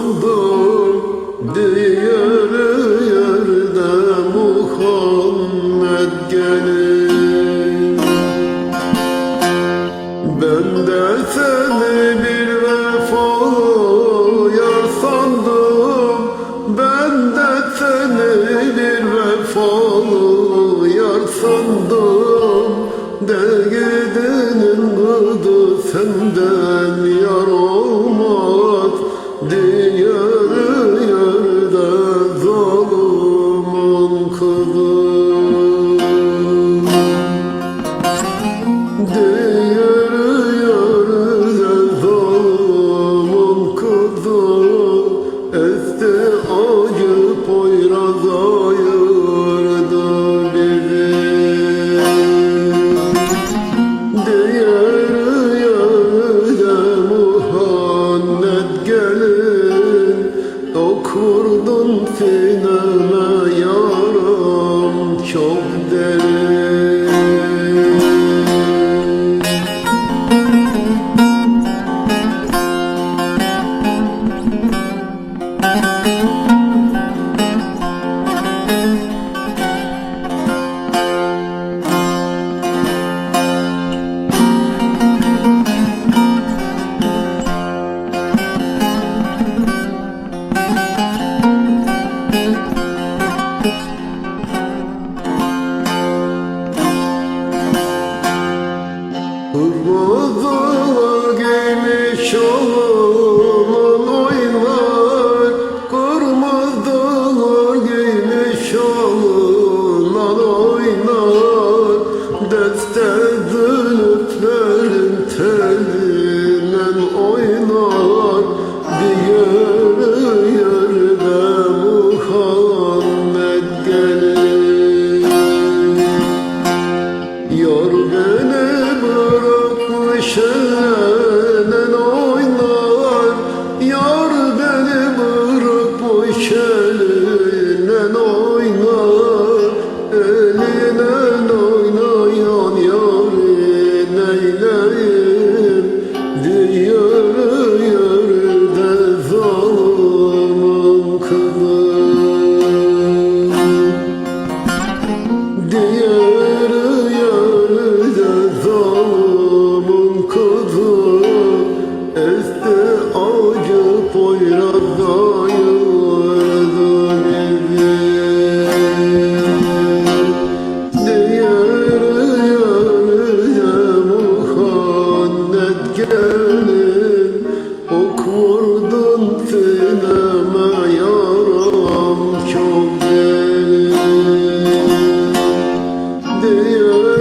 sandım Diğer yerde Muhammed gelir ben de seni bir vefalı yar sandım. Ben de seni bir vefalı yar sandım. De gidenin gıdı senden yar Okurdun sineme oynar Deste zülüflerin telinden oynar. Diğer yerde Muhammed gelir. Yar beni bırakmış elinden oynar. Yar beni seviyorum